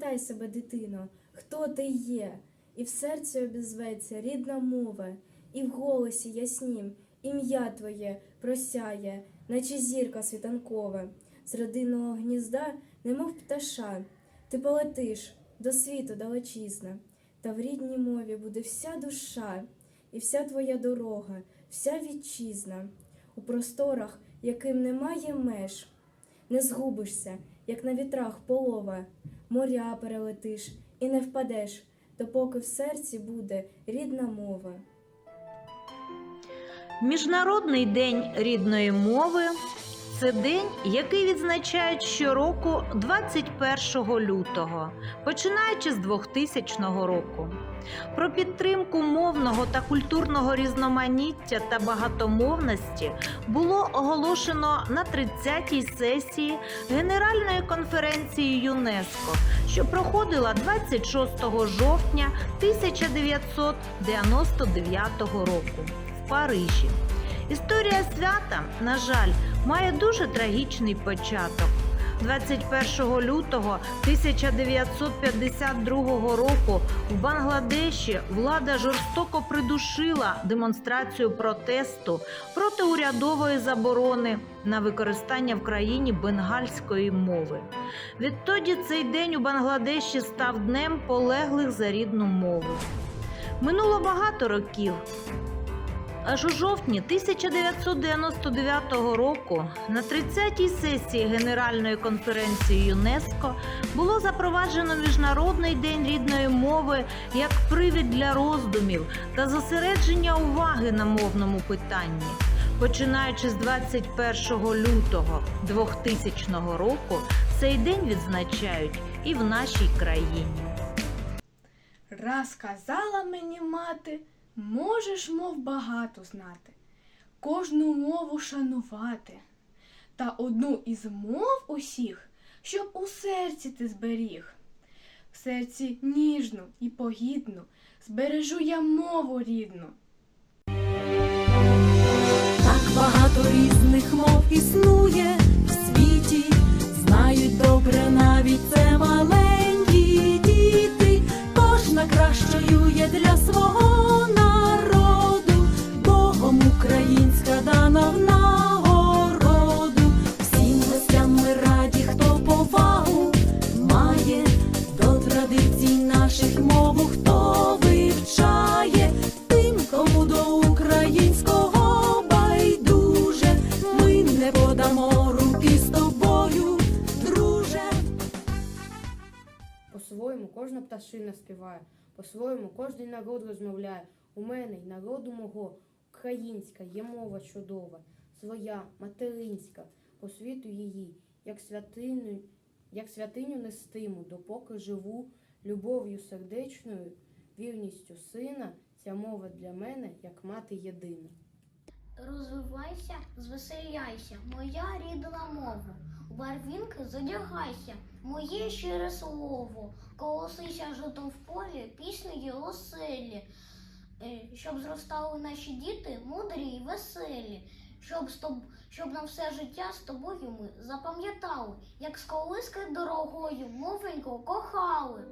Запитай себе, дитино, хто ти є, і в серці обізветься рідна мова, і в голосі яснім ім'я твоє просяє, наче зірка світанкова, з родинного гнізда, немов пташа, ти полетиш до світу далечізна, та в рідній мові буде вся душа, і вся твоя дорога, вся вітчизна, у просторах, яким немає меж. Не згубишся, як на вітрах полова, моря перелетиш і не впадеш, допоки в серці буде рідна мова. Міжнародний день рідної мови це день, який відзначають щороку 21 лютого, починаючи з 2000 року. Про підтримку мовного та культурного різноманіття та багатомовності було оголошено на 30-й сесії Генеральної конференції ЮНЕСКО, що проходила 26 жовтня 1999 року в Парижі. Історія свята, на жаль, має дуже трагічний початок. 21 лютого 1952 року в Бангладеші влада жорстоко придушила демонстрацію протесту проти урядової заборони на використання в країні бенгальської мови. Відтоді цей день у Бангладеші став днем полеглих за рідну мову. Минуло багато років. Аж у жовтні 1999 року на 30-й сесії Генеральної конференції ЮНЕСКО було запроваджено Міжнародний день рідної мови як привід для роздумів та зосередження уваги на мовному питанні. Починаючи з 21 лютого 2000 року, цей день відзначають і в нашій країні. Раз казала мені мати, можеш мов багато знати, кожну мову шанувати, та одну із мов усіх, щоб у серці ти зберіг. В серці ніжну і погідну збережу я мову рідну. Так багато різних мов існує в світі, кожна пташина співає, по-своєму кожен народ розмовляє. У мене й народу мого українська є мова чудова, своя, материнська, по світу її, як святиню, як святиню нестиму, допоки живу любов'ю сердечною, вірністю сина, ця мова для мене, як мати єдина. Розвивайся, звеселяйся, моя рідна мова. У барвінки задягайся, моє щире слово. Колосися жито в полі, пісні оселі. Е, Щоб зростали наші діти мудрі й веселі. Щоб, з тоб... щоб на все життя з тобою ми запам'ятали, як з колиски дорогою мовенько кохали.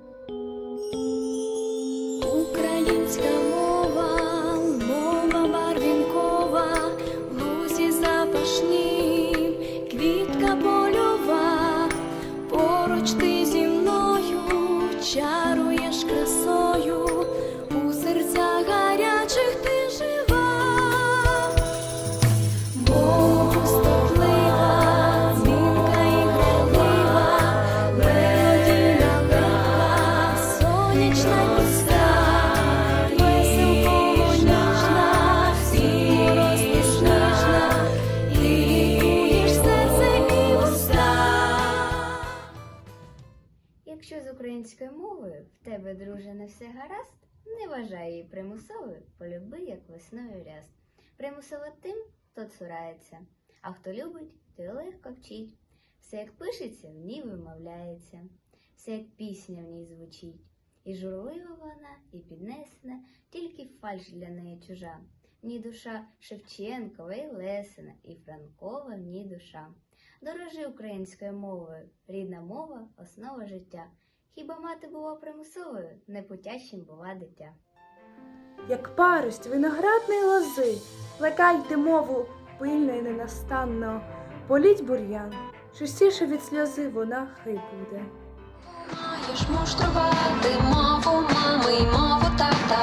Українською мовою в тебе, друже, не все гаразд, не вважай її примусовою, полюби, як весною ряст. Примусово тим, хто цурається, а хто любить, той легко вчить. Все, як пишеться, в ній вимовляється, все, як пісня в ній звучить. І журлива вона, і піднесена, тільки фальш для неї чужа. В ній душа Шевченкова і Лесина, і Франкова в ній душа. Дорожи українською мовою, рідна мова основа життя. Хіба мати була примусовою, непутящим була дитя. Як парость виноградної лози, плекайте мову пильно і ненастанно, політь бур'ян, частіше від сльози вона хай буде. Маєш муштрувати мову мами, й мову тата,